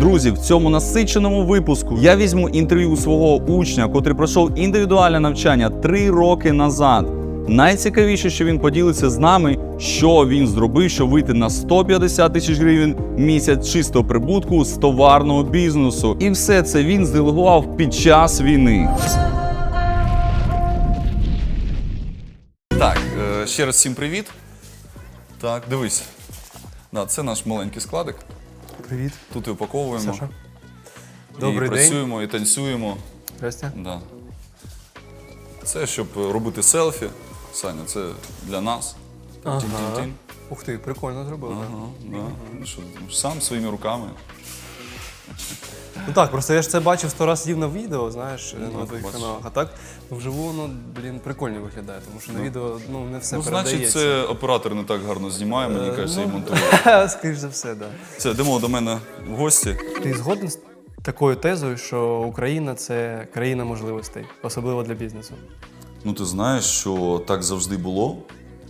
Друзі, в цьому насиченому випуску я візьму інтерв'ю свого учня, котрий пройшов індивідуальне навчання три роки назад. Найцікавіше, що він поділиться з нами, що він зробив, щоб вийти на 150 тисяч гривень місяць чистого прибутку з товарного бізнесу. І все це він зделегував під час війни. Так, е, ще раз всім привіт. Так, дивись. Да, це наш маленький складик. Привіт, Тут випаковуємо. Саша. і Добрий день. працюємо, і танцюємо. Здрасте. Да. Це щоб робити селфі. Саня, це для нас. Ага. Тін-тін-тін. Ух ти, прикольно зробив. да. Ага, да. Що, сам своїми руками. Ну так, просто я ж це бачив сто разів на відео, знаєш, на твоїх каналах. А так ну, вживу, воно, блін, прикольно виглядає, тому що на відео ну, не все ну, значить, це оператор не так гарно знімає, мені Е, кажеться, і ну, монтує. Скоріш за все, так. Да. Це йдемо до мене в гості. Ти згоден з такою тезою, що Україна це країна можливостей, особливо для бізнесу? Ну, ти знаєш, що так завжди було,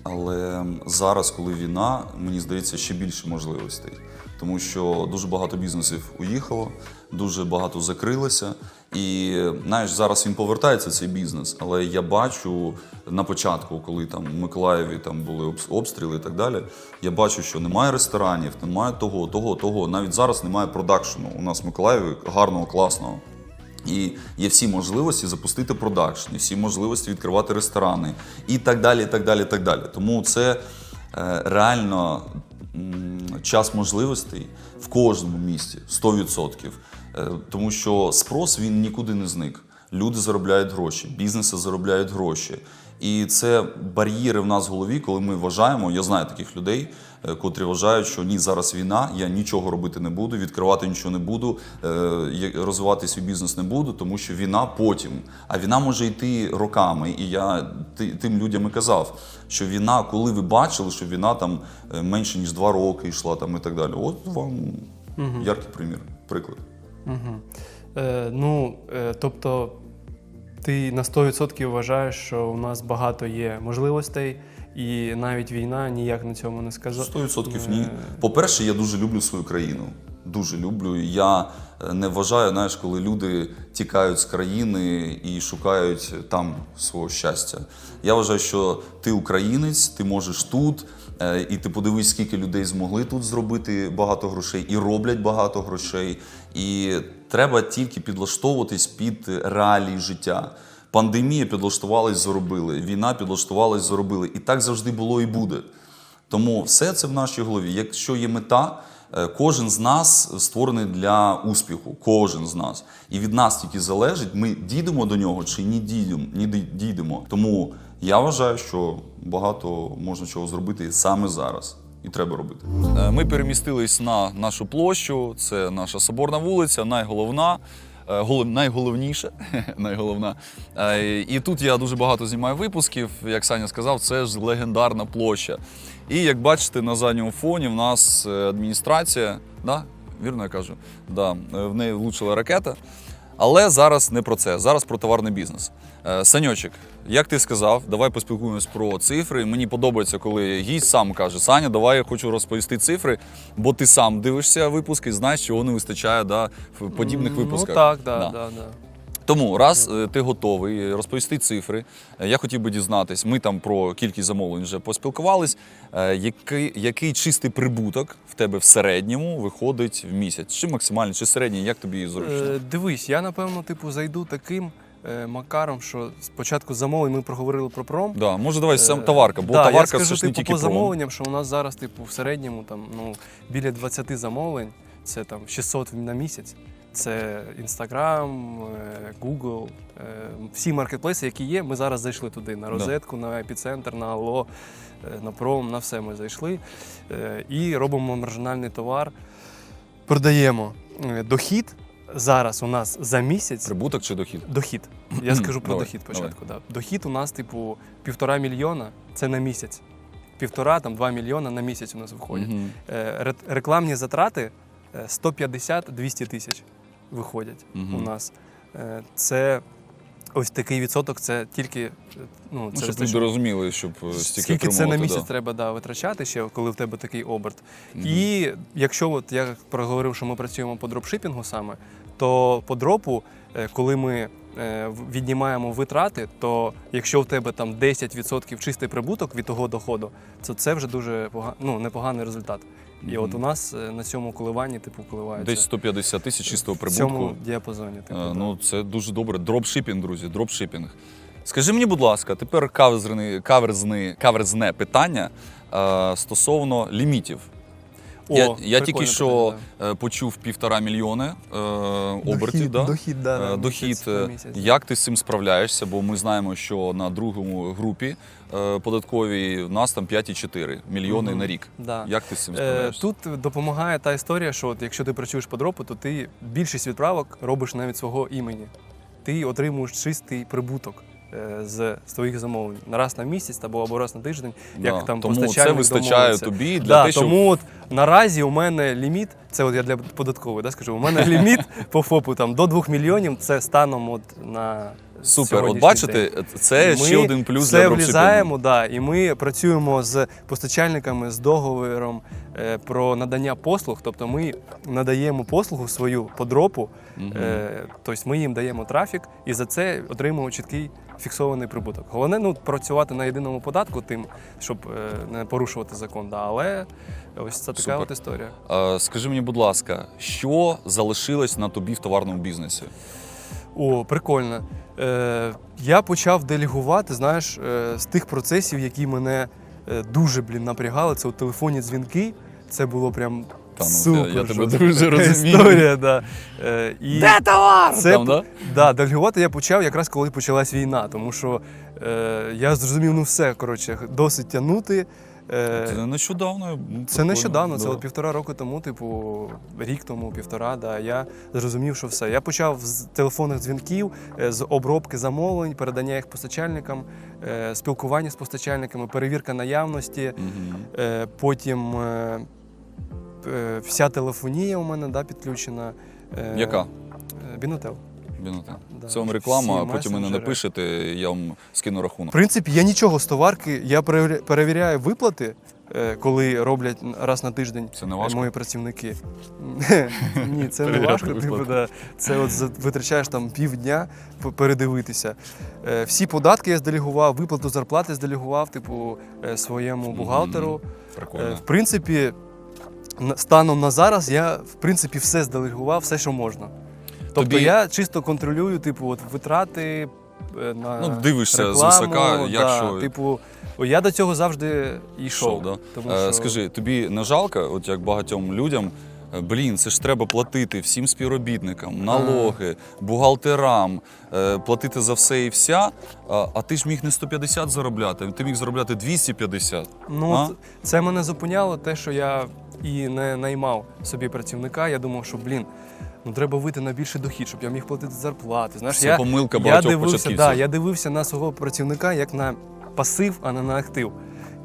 але зараз, коли війна, мені здається, ще більше можливостей. Тому що дуже багато бізнесів уїхало, дуже багато закрилося. І знаєш, зараз він повертається цей бізнес. Але я бачу на початку, коли там в Миколаєві там були обстріли і так далі. Я бачу, що немає ресторанів, немає того, того, того. Навіть зараз немає продакшену. У нас в Миколаєві гарного, класного. І є всі можливості запустити продакшн, всі можливості відкривати ресторани і так далі. і так далі, і так далі. Тому це е, реально час можливостей в кожному місті 100%. Е, тому що спрос він нікуди не зник. Люди заробляють гроші, бізнеси заробляють гроші. І це бар'єри в нас в голові, коли ми вважаємо, я знаю таких людей, е, котрі вважають, що ні, зараз війна, я нічого робити не буду, відкривати нічого не буду, е, розвивати свій бізнес не буду, тому що війна потім. А війна може йти роками. І я тим людям і казав, що війна, коли ви бачили, що війна там менше ніж два роки йшла, там і так далі. От вам яркий примір, приклад. Угу. Е, ну, е, тобто, ти на 100% вважаєш, що у нас багато є можливостей, і навіть війна ніяк на цьому не сказала. 100% ні. По-перше, я дуже люблю свою країну. Дуже люблю. Я е, не вважаю, знаєш, коли люди тікають з країни і шукають там свого щастя. Я вважаю, що ти українець, ти можеш тут, е, і ти подивись, скільки людей змогли тут зробити багато грошей і роблять багато грошей. І треба тільки підлаштовуватись під реалії життя. Пандемія підлаштувалась, заробили. Війна підлаштувалась, заробили. І так завжди було і буде. Тому все це в нашій голові. Якщо є мета, кожен з нас створений для успіху. Кожен з нас. І від нас тільки залежить, ми дійдемо до нього чи не дійдемо. Ні дійдемо. Тому я вважаю, що багато можна чого зробити саме зараз. І треба робити. Е, Ми перемістились на нашу площу. Це наша соборна вулиця, найголовна. Е, голов- Найголовніше, найголовна. Е, І тут я дуже багато знімаю випусків. Як Саня сказав, це ж легендарна площа. І як бачите, на задньому фоні в нас е, адміністрація, да? вірно я кажу, да, в неї влучила ракета. Але зараз не про це, зараз про товарний бізнес. Е, Саньочек, як ти сказав, давай поспілкуємось про цифри. Мені подобається, коли гість сам каже: Саня, давай я хочу розповісти цифри, бо ти сам дивишся випуски, знаєш, чого не вистачає да, в подібних випусках. Ну так, да, Да. да. Да, Тому, раз е, ти готовий розповісти цифри, е, я хотів би дізнатись. Ми там про кількість замовлень вже поспілкувались. Е, Який, який чистий прибуток в тебе в середньому виходить в місяць? Чи максимальний, чи середній? Як тобі зручно? Дивись, я напевно, типу, зайду таким макаром, що спочатку замовлень ми проговорили про пром. Да, може, давай сам товарка, бо да, товарка я скажу, це ж не типу, тільки по про. замовленням, що у нас зараз, типу, в середньому там, ну, біля 20 замовлень, це там 600 на місяць. Це Instagram, е, Google, е, всі маркетплейси, які є. Ми зараз зайшли туди на розетку, на епіцентр, на Алло, е, на Пром, на все ми зайшли. І робимо маржинальний товар. Продаємо дохід. Зараз у нас за місяць Прибуток чи дохід? Дохід. Я скажу про Давай, дохід спочатку. Да. Дохід у нас, типу, півтора мільйона це на місяць. Півтора, там, два мільйона на місяць у нас виходять. Рекламні затрати 150-200 тисяч виходять угу. у нас. Е, Це ось такий відсоток це тільки ну, Ну, це щоб люди розуміли, щоб е, стільки Скільки це на місяць да. треба да, витрачати ще, коли в тебе такий оберт. Угу. І якщо от я проговорив, що ми працюємо по дропшипінгу саме, то по дропу, е, коли ми віднімаємо витрати, то якщо в тебе там 10% чистий прибуток від того доходу, то це вже дуже ну, непоганий результат. І Мгм. от у нас е, на цьому коливанні типу коливається Десь 150 тисяч чистого в прибутку. цьому діапазоні. Типу, Е, да. Ну, це дуже добре. Дропшипінг, друзі, дропшипінг. Скажи мені, будь ласка, тепер каверзне, каверзне, каверзне питання е, стосовно лімітів. О, я я тільки що питання, е, почув півтора мільйони е, обертів. Дохід, да? дохід, да, Е, на Дохід, місяць, е, місяць. як ти з цим справляєшся? Бо ми знаємо, що на другому групі е, податковій в нас там 5,4 мільйони Мгм. на рік. Да. Як ти з цим Е, справляєшся? Тут допомагає та історія, що от якщо ти працюєш по дропу, то ти більшість відправок робиш навіть свого імені. Ти отримуєш чистий прибуток з своїх замовлень на раз на місяць або або раз на тиждень, як Да. там Тому це вистачає тобі для да, те, щоб тому от наразі у мене ліміт, це от я для податкової да, скажу, у мене ліміт по ФОПу там до 2 мільйонів, це станом от на Супер, от бачите, день. це ще один плюс все для влізаємо, да, і ми працюємо з постачальниками з договором е, про надання послуг. Тобто ми надаємо послугу свою по дропу, Мгм. е, тобто ми їм даємо трафік і за це отримуємо чіткий фіксований прибуток. Головне ну, працювати на єдиному податку, тим, щоб е, не порушувати закон. Да, але ось це така Супер. от історія. Е, Скажи мені, будь ласка, що залишилось на тобі в товарному бізнесі? О, прикольно. Е, я почав делегувати, знаєш, е, з тих процесів, які мене е, дуже блін, напрягали. Це от телефонні дзвінки. Це було прям супер. я- я тебе жорстка дуже розумію. Історія, да. Е, і Де товар? Це Там, да? Да, делегувати я почав якраз коли почалась війна, тому що е, я зрозумів, ну все, коротше, досить тягнути. Е, Це нещодавно. ну, це нещодавно, це да. от півтора року тому, типу, рік тому, півтора, да, я зрозумів, що все. Я почав з телефонних дзвінків, е, з обробки замовлень, передання їх постачальникам, е, спілкування з постачальниками, перевірка наявності, Мгм. е, потім е, вся телефонія у мене да, підключена. Е, Яка? е, Бінотел. Біноте. Да. Це вам реклама, Всі а потім мене напишете, я вам скину рахунок. В принципі, я нічого з товарки. Я перевіряю виплати, е, коли роблять раз на тиждень Це не важко? мої працівники. Ні, це не важко. Типу, да. Це от витрачаєш там півдня передивитися. Е, Всі податки я зделегував, виплату зарплати зделегував, типу, е, своєму бухгалтеру. Е, Прикольно. В принципі, станом на зараз я в принципі все зделегував, все, що можна. Тобто Тобі- я чисто контролюю, типу, от витрати е, на Ну, дивишся рекламу, звисока, як да, що. Типу, о, я до цього завжди йшов. Да? Тому Е, що... Скажи, тобі не жалко, от як багатьом людям, е, блін, це ж треба платити всім співробітникам, налоги, бухгалтерам, е, платити за все і вся. А, а ти ж міг не 150 заробляти, ти міг заробляти 250. Ну, А? от це мене зупиняло, те, що я і не наймав собі працівника. Я думав, що блін, ну треба вийти на більший дохід, щоб я міг платити зарплати. Знаєш, Це я, помилка я багатьох дивився, початківців. да, я дивився на свого працівника як на пасив, а не на актив.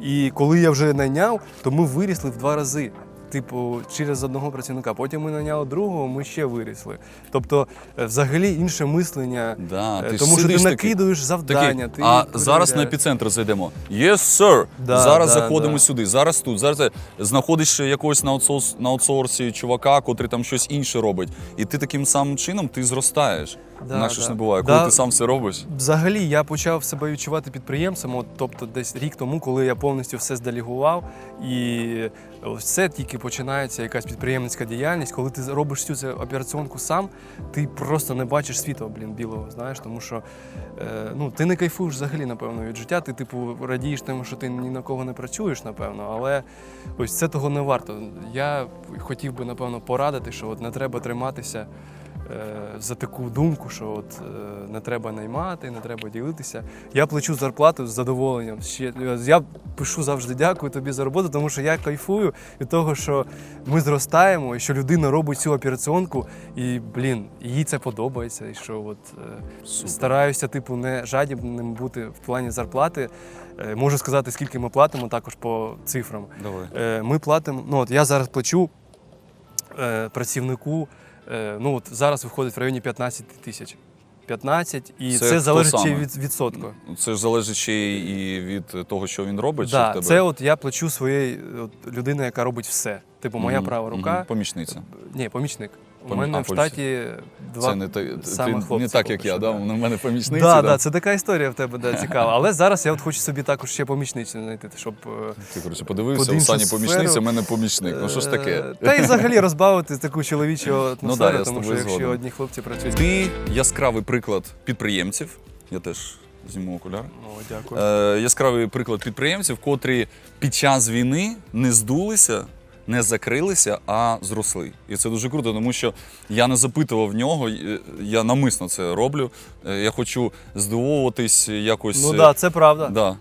І коли я вже найняв, то ми вирісли в два рази. Типу, через одного працівника. Потім ми найняли другого, ми ще вирісли. Тобто, е, взагалі інше мислення. Да, Е, ти ж тому що ти сидиш такий- накидуєш Такий, завдання. ти а зараз на перевіряєш. епіцентр зайдемо. Yes, sir. Да, зараз да, заходимо да. сюди, зараз тут. Зараз це. знаходиш якогось на, аутсорс, на аутсорсі чувака, котрий там щось інше робить. І ти таким самим чином ти зростаєш. Да, Інакше ж да. не буває. Коли Да. ти сам все робиш. Взагалі я почав себе відчувати підприємцем, от, тобто десь рік тому, коли я повністю все зделегував, і це тільки починається якась підприємницька діяльність. Коли ти робиш всю цю операціонку сам, ти просто не бачиш світу, блін, білого, знаєш, тому що е, ну, ти не кайфуєш взагалі, напевно, від життя. Ти, типу, радієш тому, що ти ні на кого не працюєш, напевно, але ось це того не варто. Я хотів би, напевно, порадити, що от не треба триматися за таку думку, що от е, не треба наймати, не треба ділитися. Я плачу зарплату з задоволенням. Е, я пишу завжди дякую тобі за роботу, тому що я кайфую від того, що ми зростаємо, і що людина робить цю операціонку, і блін, їй це подобається. І що от е, Супер. стараюся, типу, не жадібним бути в плані зарплати. Е, можу сказати, скільки ми платимо також по цифрам. Давай. Е, Ми платимо. Ну от я зараз плачу е, працівнику. Е, Ну от зараз виходить в районі 15 тисяч. 15, і Це це, залежить ще від відсотку. Це ж залежить ще і від того, що він робить. чи в тебе? це от я плачу своєї людини, яка робить все. Типу, моя Мгм, права мгм. рука. Помічниця. Ні, помічник. У мене в штаті два це не, ти, ти, саме не так, як я, да? У мене помічниця. Да, да. да, це така історія в тебе да, цікава. Але зараз я от хочу собі також ще помічницю знайти, щоб. е, Ти, коротше, подивився, у Сані помічниця, у мене помічник. Ну що ж таке? е, Та й взагалі розбавити таку чоловічу атмосферу, Ну да, тому що якщо згоден. одні хлопці працюють. Ти яскравий приклад підприємців. Я теж зніму окуляри. О, дякую. Е, яскравий приклад підприємців, котрі під час війни не здулися, не закрилися, а зросли. І це дуже круто, тому що я не запитував в нього, е, я намисно це роблю. Е, Я хочу здивовуватись якось. Ну е, да, це правда. Да.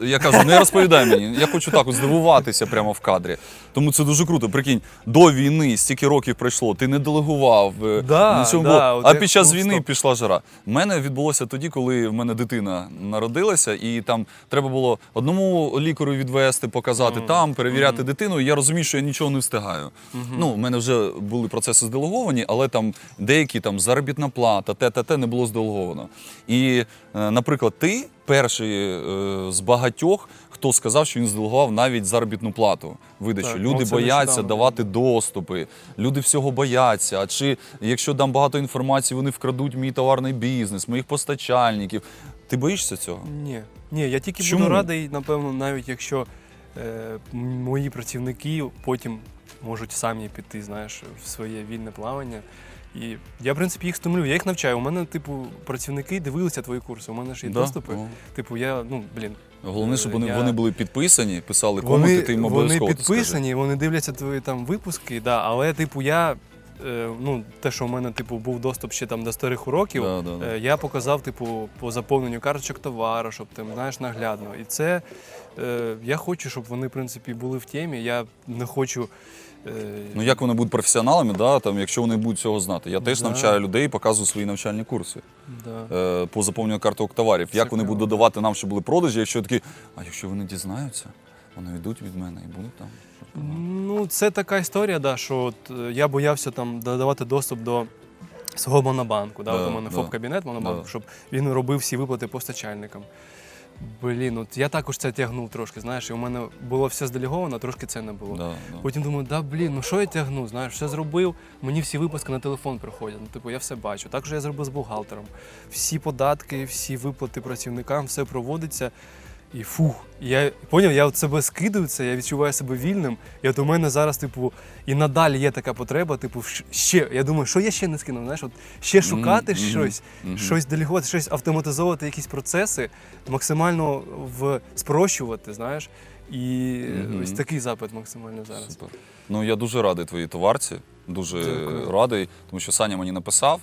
Я кажу, не розповідай мені. Я хочу так здивуватися прямо в кадрі. Тому це дуже круто. Прикинь, до війни стільки років пройшло, ти не делегував, е, Да, нічого да, було. а під час війни stop. пішла жара. У мене відбулося тоді, коли в мене дитина народилася, і там треба було одному лікарю відвести, показати там, перевіряти дитину. І я розумію, що я нічого не встигаю. Ну, в мене вже були процеси зделеговані, але там деякі там заробітна плата, те та те не було зделеговано. І, е, наприклад, ти перший е, з багатьох, хто сказав, що він зделегував навіть заробітну плату. Видачу. Так, Люди ну, бояться давати доступи, люди всього бояться. А чи якщо дам багато інформації, вони вкрадуть мій товарний бізнес, моїх постачальників. Ти боїшся цього? Ні, ні, я тільки Чому? буду радий, напевно, навіть якщо е, мої працівники потім можуть самі піти, знаєш, в своє вільне плавання. І я, в принципі, їх стимулюю, я їх навчаю. У мене, типу, працівники дивилися твої курси. У мене ж є Да? доступи. О. Типу, я, ну, блін, Головне, щоб вони, Я- вони були підписані, писали коменти, ти їм вони обов'язково це скажи. підписані, вони дивляться твої там випуски, да, але, типу, я. е, Ну, те, що в мене типу був доступ ще там до старих уроків, Да, да, да. е, я показав, типу, по заповненню карточок товару, щоб там знаєш наглядно. І це е, я хочу, щоб вони, в принципі, були в темі. Я не хочу. Ну як вони будуть професіоналами, да, там, якщо вони будуть цього знати. Я теж Да. навчаю людей, показую свої навчальні курси да. е, по заповненню карток товарів. Як вони будуть додавати нам, щоб були продажі, якщо такі, а якщо вони дізнаються, вони йдуть від мене і будуть там. Ну, це така історія, да, що от, е, я боявся там додавати доступ до свого монобанку. Да, Да, от у мене да. ФОП-кабінет монобанку, Да. щоб він робив всі виплати постачальникам. Блін, от я також це тягнув трошки, знаєш, і у мене було все зделіговано, трошки це не було. Да, да. Потім думаю, да блін, ну що я тягну? Знаєш, все зробив, мені всі випуски на телефон приходять. Ну, типу, я все бачу. Також я зробив з бухгалтером. Всі податки, всі виплати працівникам, все проводиться. І фух, І я поняв, я от себе скидаю це, я відчуваю себе вільним. І от у мене зараз, типу, і надалі є така потреба, типу, ще. Я думаю, що я ще не скинув, знаєш, от ще шукати мгм, щось, мгм. щось делегувати, щось автоматизовувати, якісь процеси, максимально в спрощувати, знаєш. І Мгм. ось такий запит максимально зараз. Супер. Ну я дуже радий твоїй товарці. Дуже Дякую. радий, тому що Саня мені написав.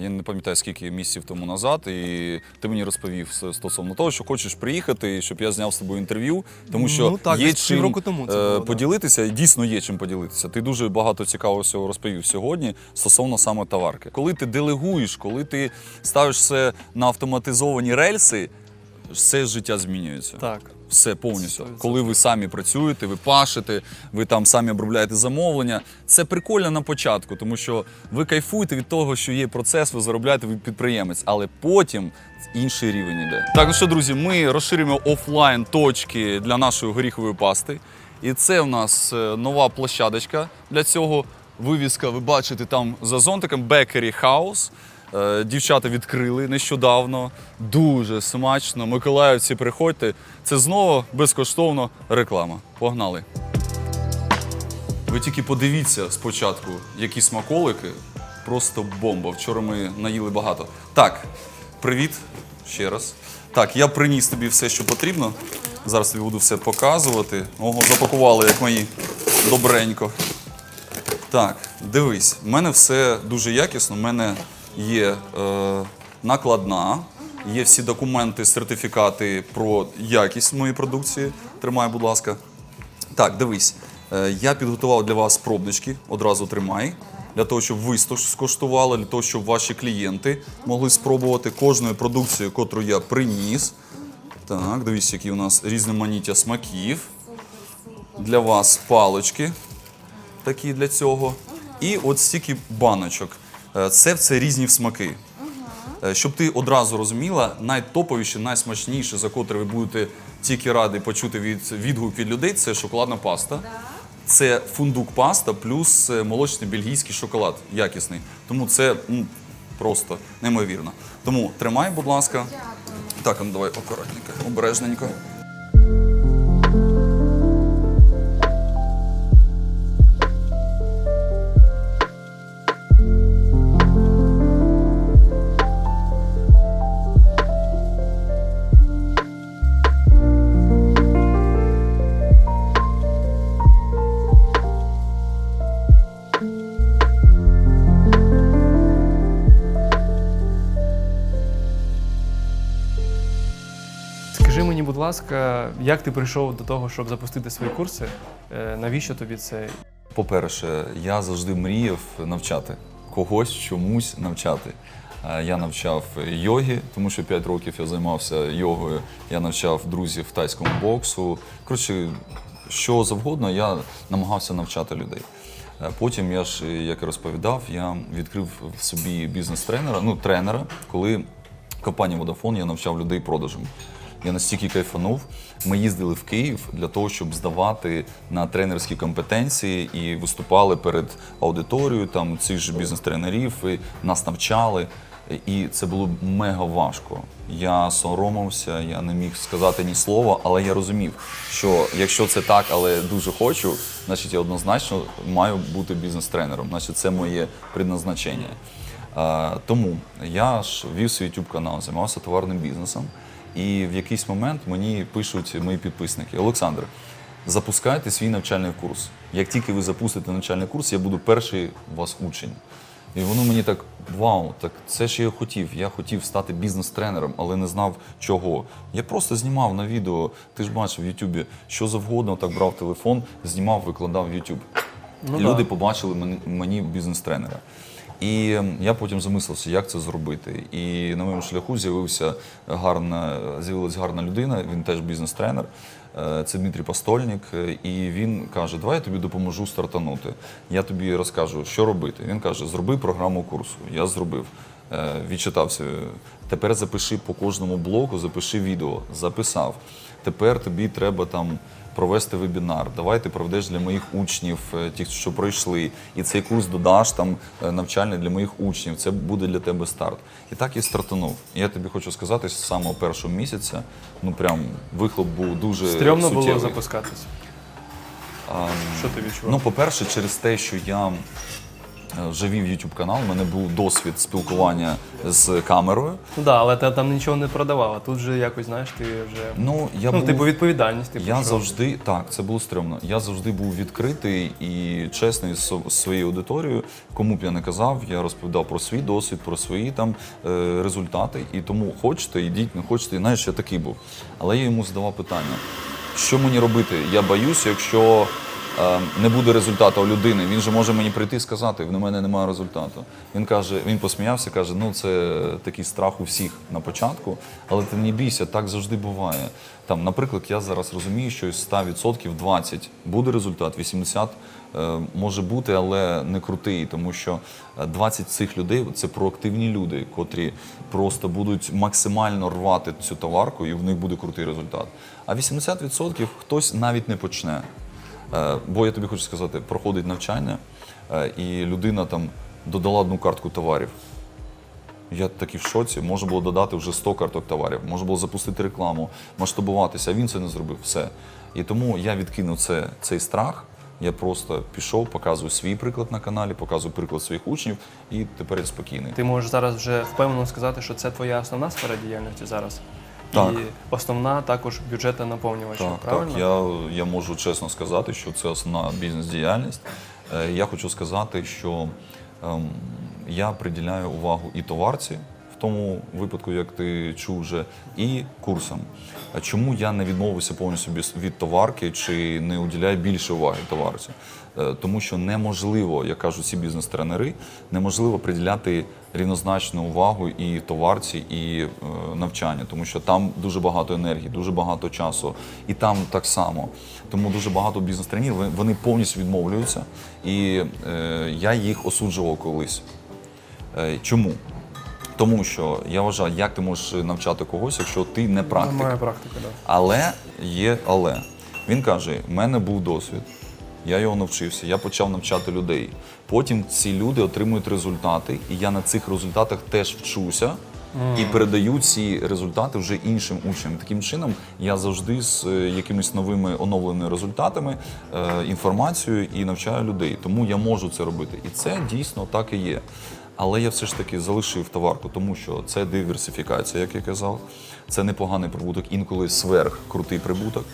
Я не пам'ятаю скільки місяців тому назад, і ти мені розповів стосовно того, що хочеш приїхати, щоб я зняв з тобою інтерв'ю, тому що Ну, так, є чим півроку тому це е, було, поділитися, і дійсно є чим поділитися. Ти дуже багато цікавого всього розповів сьогодні стосовно саме товарки. Коли ти делегуєш, коли ти ставиш все на автоматизовані рельси, все життя змінюється. Так. Все повністю. Коли ви самі працюєте, ви пашете, ви там самі обробляєте замовлення. Це прикольно на початку, тому що ви кайфуєте від того, що є процес, ви заробляєте, ви підприємець, але потім інший рівень іде. Так, ну що, друзі, ми розширюємо офлайн точки для нашої горіхової пасти. І це в нас е, нова площадочка для цього. Вивіска, ви бачите там за зонтиком Bakery House. Е, Дівчата відкрили нещодавно. Дуже смачно. Миколаївці, приходьте. Це знову безкоштовно реклама. Погнали. Ви тільки подивіться спочатку, які смаколики. Просто бомба. Вчора ми наїли багато. Так, привіт ще раз. Так, я приніс тобі все, що потрібно. Зараз тобі буду все показувати. Ого, запакували, як мої добренько. Так, дивись, в мене все дуже якісно. У мене є е, накладна, є всі документи, сертифікати про якість моєї продукції. Тримай, будь ласка. Так, дивись, е, я підготував для вас пробнички, одразу тримай. Для того, щоб ви скуштували, для того, щоб ваші клієнти могли спробувати кожною продукцією, котру я приніс. Так, дивіться, які у нас різноманіття смаків. Для вас палички такі для цього. І от стільки баночок. Е, Це це різні смаки. Е, Щоб ти одразу розуміла, найтоповіше, найсмачніше, за котре ви будете тільки раді почути від відгук від людей, це шоколадна паста. Це фундук паста плюс е, молочний бельгійський шоколад якісний. Тому це м, просто неймовірно. Тому тримай, будь ласка. Так, ну давай акуратненько, обережненько. Ласка, як ти прийшов до того, щоб запустити свої курси? Е, Навіщо тобі це? По-перше, я завжди мріяв навчати когось чомусь навчати. Е, Я навчав йоги, тому що 5 років я займався йогою. Я навчав друзів тайському боксу. Коротше, що завгодно, я намагався навчати людей. Е, Потім я ж, як і розповідав, я відкрив в собі бізнес-тренера, ну тренера, коли в компанії Vodafone я навчав людей продажам. Я настільки кайфанув. Ми їздили в Київ для того, щоб здавати на тренерські компетенції і виступали перед аудиторією там цих же бізнес-тренерів, і нас навчали. І це було мега важко. Я соромився, я не міг сказати ні слова, але я розумів, що якщо це так, але дуже хочу, значить я однозначно маю бути бізнес-тренером. Значить, це моє предназначення. Е, Тому я ж вів свій YouTube канал, займався товарним бізнесом. І в якийсь момент мені пишуть мої підписники: Олександр, запускайте свій навчальний курс. Як тільки ви запустите навчальний курс, я буду перший у вас учень. І воно мені так вау, так це ж я хотів. Я хотів стати бізнес-тренером, але не знав чого. Я просто знімав на відео, ти ж бачив в Ютубі, що завгодно, так брав телефон, знімав, викладав в Ютуб. Ну і да. люди побачили мені бізнес-тренера. І я потім замислився, як це зробити. І на моєму шляху з'явився гарна, з'явилась гарна людина, він теж бізнес-тренер. Е, Це Дмитрій Постольник, е, і він каже: Давай я тобі допоможу стартанути. Я тобі розкажу, що робити. Він каже: Зроби програму курсу. Я зробив. Е, Відчитався. Тепер запиши по кожному блоку, запиши відео. Записав. Тепер тобі треба там провести вебінар. Давай ти проведеш для моїх учнів, е, тих, що пройшли, і цей курс додаш там е, навчальний для моїх учнів. Це буде для тебе старт. І так і стартанув. І я тобі хочу сказати, з самого першого місяця, ну прям вихлоп був дуже Стрьомно було запускатись. А, Що ти відчував? Ну, по-перше, через те, що я е, вже вів YouTube канал, у мене був досвід спілкування з камерою. Ну да, але ти там нічого не продавав, а тут же якось, знаєш, ти вже. Ну, я ну, був... типу, відповідальність. Типу, Я що- завжди так, це було стрьомно. Я завжди був відкритий і чесний з своєю аудиторією. Кому б я не казав, я розповідав про свій досвід, про свої там е, результати. І тому хочете, йдіть, не хочете. І знаєш, я такий був. Але я йому задавав питання: що мені робити? Я боюсь, якщо. Е, Не буде результату у людини. Він же може мені прийти і сказати, в мене немає результату. Він каже, він посміявся, каже: ну це такий страх у всіх на початку, але ти не бійся, так завжди буває. Там, наприклад, я зараз розумію, що із 100% 20 буде результат, 80 е, може бути, але не крутий, тому що е, 20 цих людей це проактивні люди, котрі просто будуть максимально рвати цю товарку, і в них буде крутий результат. А 80% хтось навіть не почне. Е, Бо я тобі хочу сказати, проходить навчання, е, і людина там додала одну картку товарів. Я такий в шоці. Можна було додати вже 100 карток товарів, можна було запустити рекламу, масштабуватися, а він це не зробив. Все. І тому я відкинув це, цей страх. Я просто пішов, показую свій приклад на каналі, показую приклад своїх учнів, і тепер я спокійний. Ти можеш зараз вже впевнено сказати, що це твоя основна сфера діяльності зараз. Так. І основна також бюджетна наповнювача. Так, правильно? так. Я, я можу чесно сказати, що це основна бізнес-діяльність. Е, Я хочу сказати, що ем, я приділяю увагу і товарці, в тому випадку, як ти чув вже, і курсам. А Чому я не відмовився повністю від товарки чи не уділяю більше уваги товарці? Е, Тому що неможливо, як кажуть ці бізнес-тренери, неможливо приділяти рівнозначну увагу і товарці, і е, навчанню, тому що там дуже багато енергії, дуже багато часу, і там так само. Тому дуже багато бізнес-тренерів вони повністю відмовлюються, і е, я їх осуджував колись. Е, чому? Тому що я вважаю, як ти можеш навчати когось, якщо ти не практик. Немає практики, да. Але є але. Він каже: в мене був досвід, я його навчився, я почав навчати людей. Потім ці люди отримують результати, і я на цих результатах теж вчуся. І передаю ці результати вже іншим учням. Таким чином, я завжди з е, якимись новими оновленими результатами, е, інформацією і навчаю людей. Тому я можу це робити. І це дійсно так і є. Але я все ж таки залишив товарку, тому що це диверсифікація, як я казав. Це непоганий прибуток, інколи сверх крутий прибуток.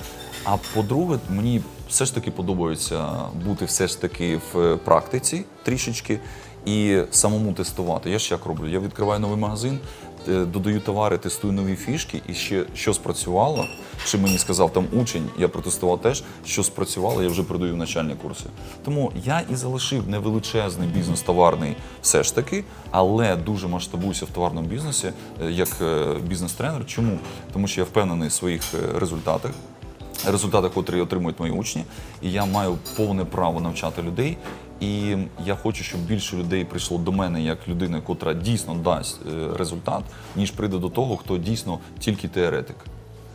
А по-друге, мені все ж таки подобається бути все ж таки в практиці трішечки і самому тестувати. Я ж як роблю? Я відкриваю новий магазин, е, додаю товари, тестую нові фішки, і ще що спрацювало, чи мені сказав там учень, я протестував теж, що спрацювало, я вже продаю начальні курси. Тому я і залишив невеличезний бізнес товарний все ж таки, але дуже масштабуюся в товарному бізнесі е, як е, бізнес-тренер. Чому? Тому що я впевнений в своїх е, результатах. Результати, котрі отримують мої учні, і я маю повне право навчати людей. І я хочу, щоб більше людей прийшло до мене як людина, котра дійсно дасть е, результат, ніж прийде до того, хто дійсно тільки теоретик.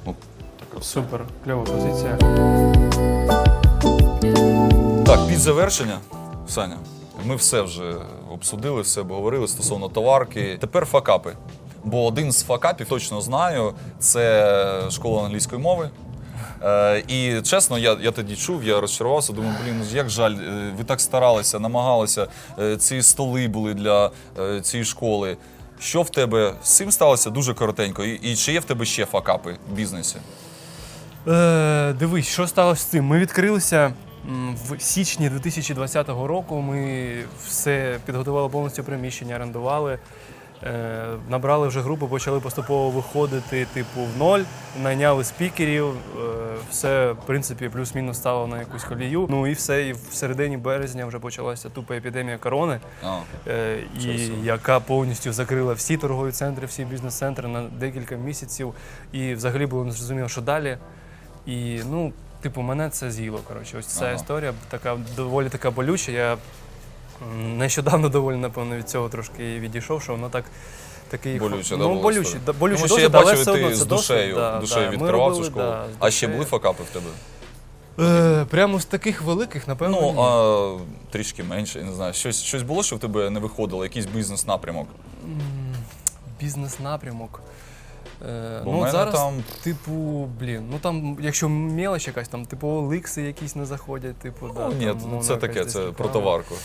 Ну, така. Супер, кльова позиція. Так, під завершення, Саня, ми все вже обсудили, все обговорили стосовно товарки. Тепер факапи. Бо один з факапів точно знаю, це школа англійської мови. Е, і чесно, я, я тоді чув, я розчарувався, думаю, блін, ну як жаль, е, ви так старалися, намагалися, е, ці столи були для цієї школи. Що в тебе з цим сталося дуже коротенько? І, і чи є в тебе ще факапи в бізнесі? Е, дивись, що сталося з цим? Ми відкрилися в січні 2020 року. Ми все підготували повністю приміщення, орендували. Е, набрали вже групу, почали поступово виходити, типу, в ноль, найняли спікерів, е, все, в принципі, плюс-мінус стало на якусь колію. Ну і все, і в середині березня вже почалася тупа епідемія корони. Е, і яка повністю закрила всі торгові центри, всі бізнес-центри на декілька місяців. І взагалі було незрозуміло, що далі. І ну, типу, мене це з'їло. Коротше, ось ця Ага. історія така доволі така болюча. Я нещодавно доволі, напевно, від цього трошки відійшов, що воно так. Такий Болюче, ну, болюче, да, болюче Тому що я але бачив, все ти з душею, да, душею да. Відкривав цю школу. да, а ще були факапи в тебе? Е, прямо з таких великих, напевно. Ну, ні. а трішки менше, я не знаю. Щось, щось було, що в тебе не виходило, якийсь бізнес-напрямок? Бізнес-напрямок. Е, Бо в ну, мене зараз, там- типу, блін, ну там, якщо мелоч якась, там, типу, оликси якісь не заходять, типу, да, Ну, ні, там, ну, умовно, це якась таке, десь це про товарку.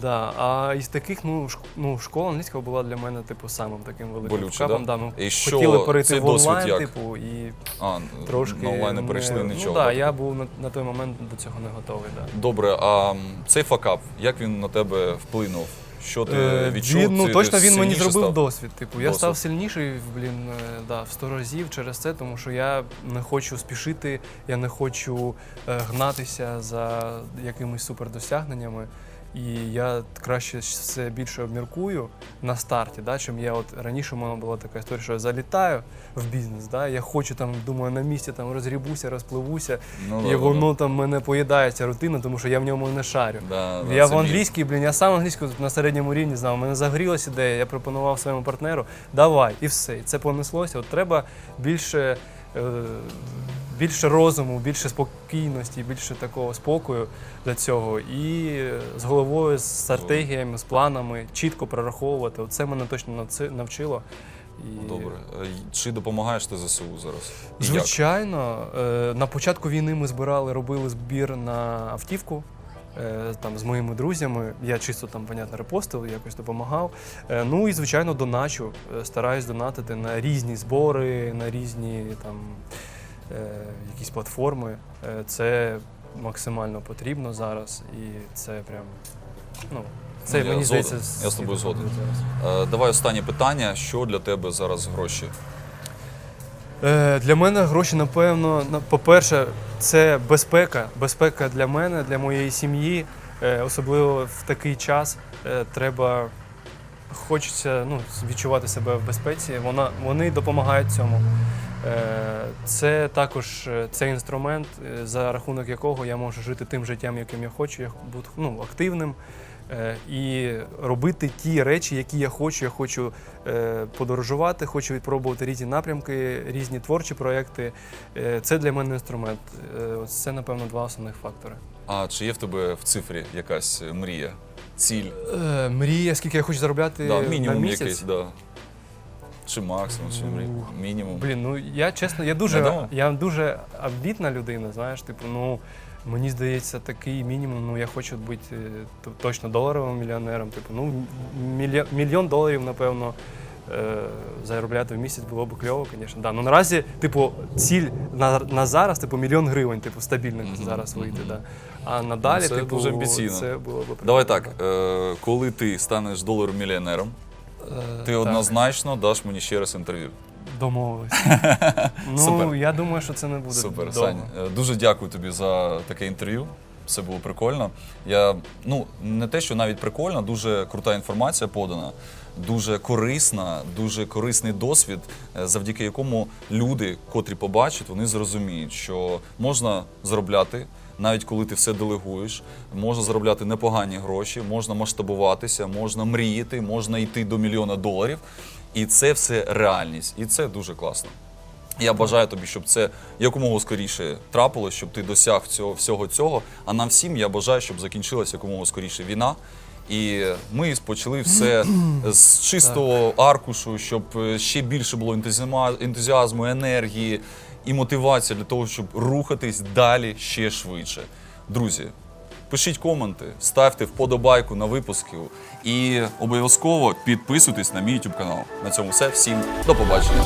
Да. А із таких, ну, шк- ну, школа англійська була для мене, типу, самим таким великим Болюче, да? Да? Ми І що хотіли перейти цей в досвід онлайн, як? типу, і А, трошки. на онлайн не перейшли ми- нічого. Ну, да, я був на, на той момент до цього не готовий, да. Добре, а м, цей факап, як він на тебе вплинув? Що ти Е, відчув? Він, ну Ти точно він мені зробив став? досвід. Типу, я Досвід. став сильніший, блін, е, да, в 100 разів через це, тому що я не хочу спішити, я не хочу е, гнатися за якимись супердосягненнями. І я краще все більше обміркую на старті, да, чим я от раніше у мене була така історія, що я залітаю в бізнес, да, я хочу там, думаю, на місці там розгрібуся, розпливуся, Ну, і да, да, воно там мене поїдає ця рутина, тому що я в ньому не шарю. Да, да, Я в англійській, блін, я сам англійську на середньому рівні знав. У мене загорілася ідея, я пропонував своєму партнеру, давай, і все. І це понеслося. От треба більше, е, більше розуму, більше спокійності, більше такого спокою для цього. І з головою, з стратегіями, з планами, чітко прораховувати. Оце мене точно навчило. І... Добре. Е, Чи допомагаєш ти ЗСУ зараз? І? Звичайно, Е, на початку війни ми збирали, робили збір на автівку. е, Там з моїми друзями, я чисто там, понятно, репостив, якось допомагав. Ну і звичайно, доначу. Стараюсь донатити на різні збори, на різні там якісь платформи. Е, Це максимально потрібно зараз, і це прям ну це Ну, мені здається. Я з тобою згоден. зараз. Е, Давай останнє питання. Що для тебе зараз гроші? Е, Для мене гроші, напевно, по-перше, це безпека. Безпека для мене, для моєї сім'ї. Е, Особливо в такий час е, треба хочеться ну, відчувати себе в безпеці. Вона, вони допомагають цьому. Е, Це також е, це інструмент, е, за рахунок якого я можу жити тим життям, яким я хочу. Я бути ну, активним, і робити ті речі, які я хочу. Я хочу подорожувати, хочу відпробувати різні напрямки, різні творчі проекти. Це для мене інструмент. Це, напевно, два основних фактори. А чи є в тебе в цифрі якась мрія, ціль? Е, мрія, скільки я хочу заробляти Да, на мінімум місяць. якийсь, да. Чи максимум, чи Мінімум. Блін, ну я чесно, я дуже, думав? я дуже амбітна людина, знаєш, типу, ну мені здається, такий мінімум, ну я хочу бути е, точно доларовим мільйонером. Типу, ну мільйон, мільйон доларів, напевно, заробляти в місяць було б кльово, звісно. Да. Ну наразі, типу, ціль на, на зараз, типу, мільйон гривень, типу, стабільних Мгм, зараз вийти. Да. А надалі, Ну, це типу, дуже амбіційно. це було б Давай так, е, коли ти станеш доларом мільйонером. Е, ти так. однозначно даш мені ще раз інтерв'ю. Домовились. ну, Супер. я думаю, що це не буде. Супер, довго. Сань. е, Дуже дякую тобі за таке інтерв'ю. Це було прикольно. Я ну не те, що навіть прикольно, дуже крута інформація подана, дуже корисна, дуже корисний досвід, е, завдяки якому люди, котрі побачать, вони зрозуміють, що можна заробляти. Навіть коли ти все делегуєш, можна заробляти непогані гроші, можна масштабуватися, можна мріяти, можна йти до мільйона доларів. І це все реальність. І це дуже класно. Я бажаю тобі, щоб це якомога скоріше трапилось, щоб ти досяг цього всього цього. А нам всім я бажаю, щоб закінчилася якомога скоріше війна. І ми почали все з чистого аркушу, щоб е, ще більше було ентузіазму, енергії і мотивація для того, щоб рухатись далі ще швидше. Друзі, пишіть коменти, ставте вподобайку на випуски і обов'язково підписуйтесь на мій YouTube канал. На цьому все. Всім до побачення.